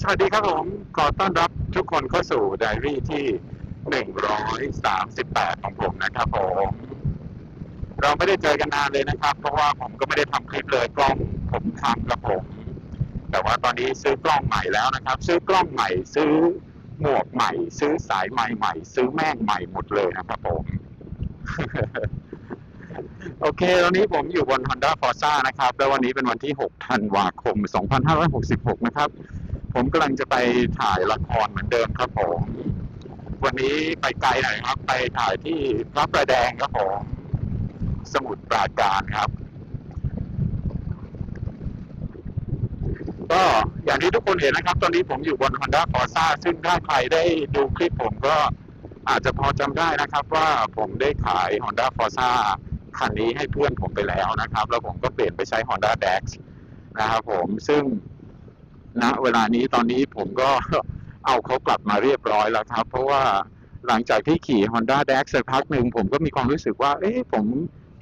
สวัสดีครับผมขอต้อนรับทุกคนเข้าสู่ไดอารี่ที่หนึ่งร้อยสามสิบแปดของผมนะครับผม เราไม่ได้เจอกันนานเลยนะครับ เพราะว่าผมก็ไม่ได้ทำคลิปเลยกล้องผมทำครับผม แต่ว่าตอนนี้ซื้อกล้องใหม่แล้วนะครับ ซื้อกล้องใหม่ ซื้อหมวกใหม่ ซื้อสายไม้ใหม่ ซื้อแม่งใหม่หมดเลยนะครับผม โอเคตอนนี้ผมอยู่บน Honda Forza นะครับ แล้ววันนี้เป็นวันที่ 6 ธันวาคม 2566 นะครับ ผมกำลังจะไปถ่ายละครเหมือนเดิมครับผม วันนี้ไปไกลหน่อยครับ ไปถ่ายที่พระประแดงครับผม สมุทรปราการครับ ก็อย่างที่ทุกคนเห็นนะครับ ตอนนี้ผมอยู่บน Honda Forza ซึ่งถ้าใครได้ดูคลิปผมก็อาจจะพอจำได้นะครับว่าผมได้ขาย Honda Forza คันนี้ให้เพื่อนผมไปแล้วนะครับ แล้วผมก็เปลี่ยนไปใช้ Honda Dex นะครับผมซึ่ง ณเวลานี้ตอนนี้ผมก็เอาเขากลับมาเรียบร้อยแล้วครับ เพราะว่าหลังจากที่ขี่ Honda d a x สักพักหนึ่งผมก็มีความรู้สึกว่า เอ๊ะผม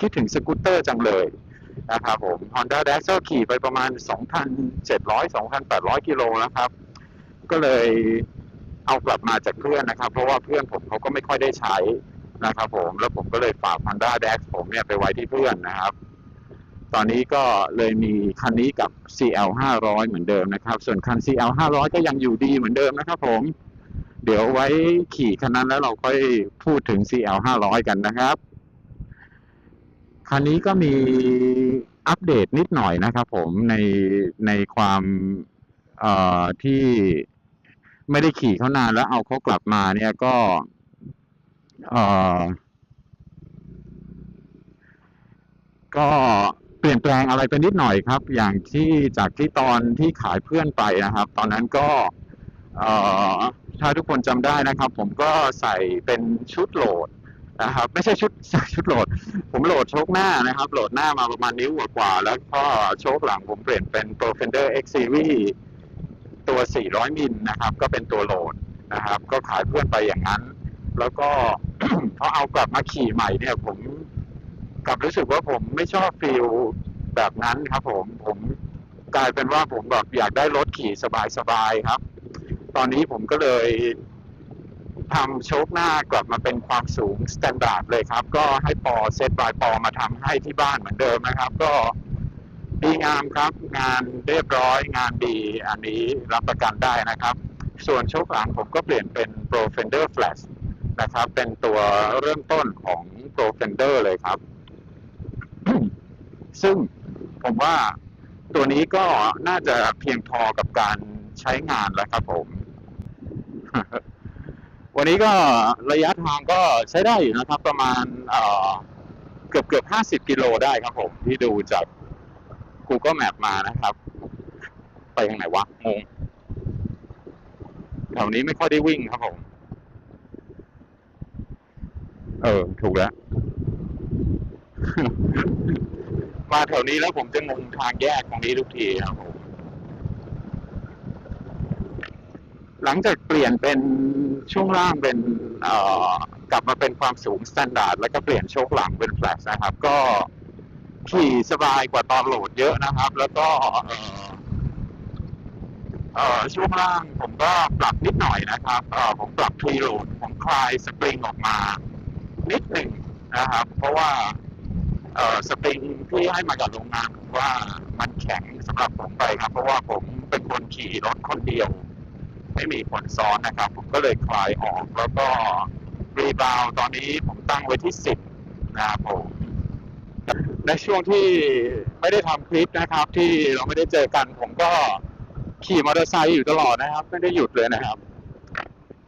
คิดถึงสกูตเตอร์จังเลยนะครับผม Honda d a x ก็ขี่ไปประมาณ 2,700 2,800 กิโลแล้วครับ ก็เลยเอากลับมาจากเพื่อนนะครับ เพราะว่าเพื่อนผมเขาก็ไม่ค่อยได้ใช้นะครับผมแล้วผมก็เลยฝาก Honda d a x ผมเนี่ยไปไว้ที่เพื่อนนะครับ ตอนนี้ก็เลยมีคันนี้กับ CL 500เหมือนเดิมนะครับ ส่วนคัน CL 500ก็ยังอยู่ดีเหมือนเดิมนะครับผม เดี๋ยวไว้ขี่คันนั้นแล้วเราค่อยพูดถึง CL 500กันนะครับ คันนี้ก็มีอัปเดตนิดหน่อยนะครับผมในในความที่ไม่ได้ขี่เขานานแล้วเอาเขากลับมาเนี่ยก็ก็ เปลี่ยนแปลงอะไรไปนิดหน่อยครับ อย่างที่จากที่ตอนที่ขายเพื่อนไปนะครับ ตอนนั้นก็ถ้าทุกคนจำได้นะครับ ผมก็ใส่เป็นชุดโหลดนะครับ ไม่ใช่ชุดชุดโหลด ผมโหลดโชคหน้านะครับ โหลดหน้ามาประมาณนิ้วกว่าๆแล้วก็โชคหลังผมเปลี่ยนเป็น Pro Fender X Series ตัว 400 มิลนะครับ ก็เป็นตัวโหลดนะครับ ก็ขายเพื่อนไปอย่างนั้น แล้วก็พอเอากลับมาขี่ใหม่เนี่ย ผม กลับรู้สึกว่าผมไม่ชอบฟีลแบบนั้นครับ ผมผมกลายเป็นว่าผมแบบอยากได้รถขี่สบายๆครับ ตอนนี้ผมก็เลยทำโชคหน้ากลับมาเป็นความสูงสแตนดาร์ดเลยครับ ก็ให้ปอเซตบายปอมาทำให้ที่บ้านเหมือนเดิมนะครับ ก็ดีงามครับ งานเรียบร้อยงานดี อันนี้รับประกันได้นะครับ ส่วนโชคหลังผมก็เปลี่ยนเป็น Pro Fender Flash นะครับ เป็นตัวเริ่มต้นของ Pro Fender เลยครับ ซึ่งผมว่าตัวนี้ก็น่าจะเพียงพอกับการใช้งานแล้วครับผม วันนี้ก็ระยะทางก็ใช้ได้อยู่นะครับ ประมาณเกือบเกือบห้าสิบกิโลได้ครับผม ที่ดูจาก Google Map มานะครับ ไปทางไหนวะงงแถวนี้ไม่ค่อยได้วิ่งครับผม เออ ถูกแล้ว มาแถวนี้แล้วผมจะงงทางแยกตรงนี้ทุกทีครับผมหลังจากเปลี่ยนเป็นช่วงล่างเป็นเอ่อกลับมาเป็นความสูงสแตนดาร์ดแล้วก็เปลี่ยนโชคหลังเป็นแฟลชนะครับ ก็ขี่สบายกว่าตอนโหลดเยอะนะครับ แล้วก็เอ่อเอ่อช่วงล่างผมก็ปรับนิดหน่อยนะครับเอ่อผมปรับทีโหลดผมคลายสปริงออกมา นิดหนึ่งนะครับ เพราะว่า สปริงที่ให้มาจากโรงงานผมว่ามันแข็งสำหรับผมไปครับ เพราะว่าผมเป็นคนขี่รถคนเดียว ไม่มีคนซ้อนนะครับ ผมก็เลยคลายออกแล้วก็รีบาวตอนนี้ผมตั้งไว้ที่สิบนะครับผมในช่วงที่ไม่ได้ทำคลิปนะครับ ที่เราไม่ได้เจอกัน ผมก็ขี่มอเตอร์ไซค์อยู่ตลอดนะครับ ไม่ได้หยุดเลยนะครับ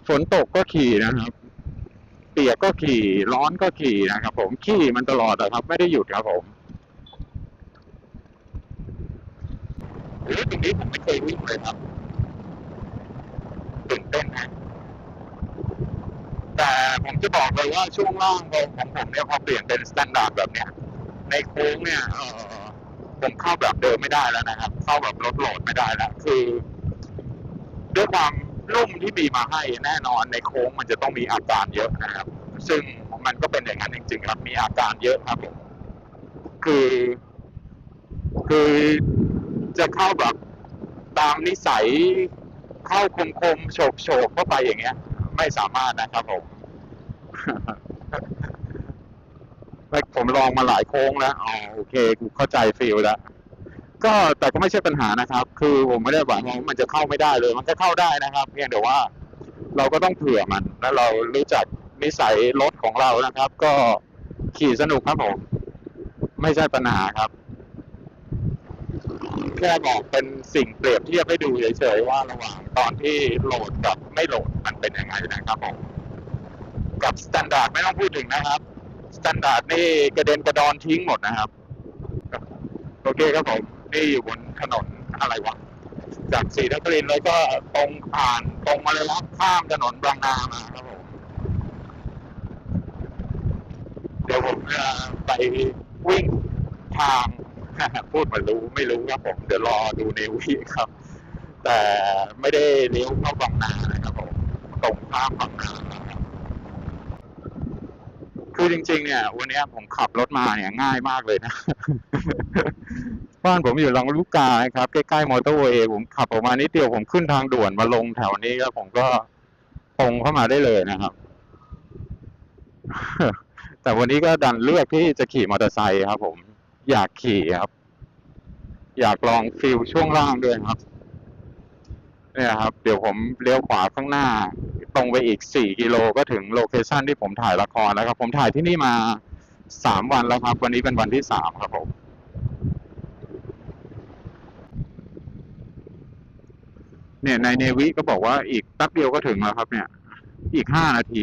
ฝนตกก็ขี่นะครับ เปียกก็ขี่ร้อนก็ขี่นะครับผมขี่มันตลอดนะครับ ไม่ได้หยุดครับผมหรือตรงนี้ผมไม่เคยวิ่งเลยครับตื่นเต้นนะแต่ผมจะบอกเลยว่าช่วงล่างของผมเนี่ยพอเปลี่ยนเป็นสแตนดาร์ดแบบเนี้ยในโค้งเนี่ยเออผมเข้าแบบเดิมไม่ได้แล้วนะครับ เข้าแบบรถโหลดไม่ได้แล้วคือ ด้วยความ ลุ่มที่มีมาให้แน่นอนในโค้งมันจะต้องมีอาการเยอะนะครับ ซึ่งมันก็เป็นอย่างนั้นจริงๆครับ มีอาการเยอะครับผมคือ คือจะเข้าแบบตามนิสัยเข้าคมคมๆโฉบโฉบๆเข้าไปอย่างเงี้ย ไม่สามารถนะครับผมไม่ผมลองมาหลายโค้งแล้วอ๋อโอเคกูเข้าใจฟีลแล้ว ก็แต่ก็ไม่ใช่ปัญหานะครับ คือผมไม่ได้หวังว่ามันจะเข้าไม่ได้เลย มันก็เข้าได้นะครับ เพียงแต่ว่าเราก็ต้องเผื่อมัน แล้วเรารู้จักนิสัยรถของเรานะครับ ก็ขี่สนุกครับผม ไม่ใช่ปัญหาครับ แค่บอกเป็นสิ่งเปรียบเทียบให้ดูเฉยๆว่าระหว่างตอนที่โหลดกับไม่โหลดมันเป็นยังไงนะครับผมกับสแตนดาร์ดไม่ต้องพูดถึงนะครับสแตนดาร์ดนี่กระเด็นกระดอนทิ้งหมดนะครับ โอเคครับผม นี่อยู่บนถนนอะไรวะจากศรีนครินทร์แล้วก็ตรงผ่านตรงมาเลยครับข้ามถนนบางนามาครับผมเดี๋ยวผมจะไปวิ่งทางพูดเหมารู้ไม่รู้ครับผมเดี๋ยวรอดูในวิครับ แต่ไม่ได้เลี้ยวเข้าบางนานะครับผมตรงข้ามบางนาครับคือจริง ๆ เนี่ย วันนี้ผมขับรถมาเนี่ยง่ายมากเลยนะ บ้านผมอยู่ลำลูกกาครับใกล้ๆมอเตอร์เวย์ผมขับออกมานิดเดียวผมขึ้นทางด่วนมาลงแถวนี้แล้วผมก็ตรงเข้ามาได้เลยนะครับ แต่วันนี้ก็ดันเลือกที่จะขี่มอเตอร์ไซค์ครับ ผมอยากขี่ครับ อยากลองฟิลช่วงล่างด้วยครับ เนี่ยครับ เดี๋ยวผมเลี้ยวขวาข้างหน้า ตรงไปอีกสี่กิโลก็ถึงโลเคชันที่ผมถ่ายละครแล้วครับ ผมถ่ายที่นี่มาสามวันแล้วครับ วันนี้เป็นวันที่สามครับผม เนี่ยในเนวิก็บอกว่าอีกแป๊บเดียวก็ถึงแล้วครับ เนี่ย อีกห้านาที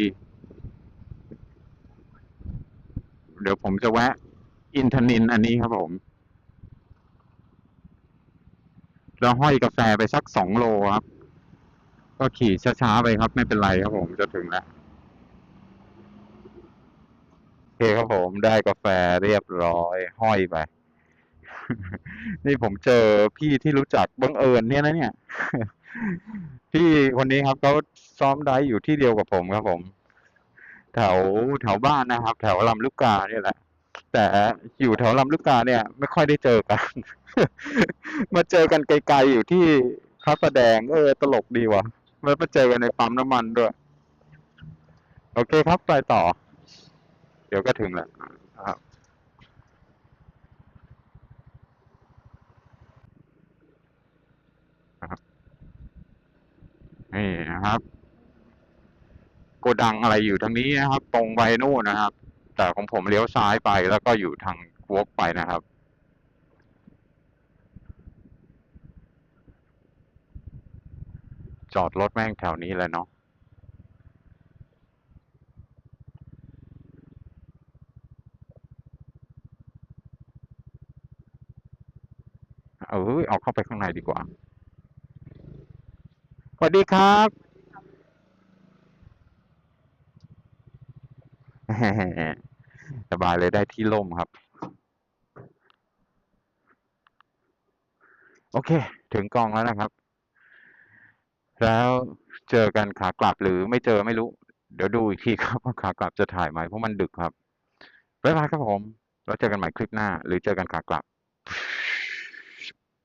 เดี๋ยวผมจะแวะ อินทนินอันนี้ครับผมแล้วห้อยกาแฟไปสักสองโลครับ ก็ขี่ช้าๆไปครับ ไม่เป็นไรครับผมจะถึงแล้วโอเคครับผมได้กาแฟเรียบร้อย ห้อยไป นี่ผมเจอพี่ที่รู้จักบังเอิญเนี่ยนะเนี่ย พี่คนนี้ครับเขาซ้อมได้อยู่ที่เดียวกับผมครับผม แถวแถวบ้านนะครับ แถวลำลูกกาเนี่ยแหละ แต่อยู่แถวลำลูกกาเนี่ย ไม่ค่อยได้เจอกัน มาเจอกันไกลๆอยู่ที่พระประแดง เออ ตลกดีว่ะแล้วมาเจอกันในปั๊มน้ำมันด้วย โอเคครับไปต่อ เดี๋ยวก็ถึงแล้วครับ นี่นะครับ โกดังอะไรอยู่ทางนี้นะครับ ตรงไปนู่นนะครับ แต่ของผมเลี้ยวซ้ายไปแล้วก็อยู่ทางวกไปนะครับจอดรถแม่งแถวนี้เลยเนาะ เออเอาเข้าไปข้างในดีกว่า สวัสดีครับสบายเลยได้ที่ร่มครับ โอเค ถึงกองแล้วนะครับ แล้วเจอกันขากลับหรือไม่เจอไม่รู้ เดี๋ยวดูอีกทีครับว่าขากลับจะถ่ายไหมเพราะมันดึกครับบ๊ายบายครับผม แล้วเจอกันใหม่คลิปหน้า หรือเจอกันขากลับ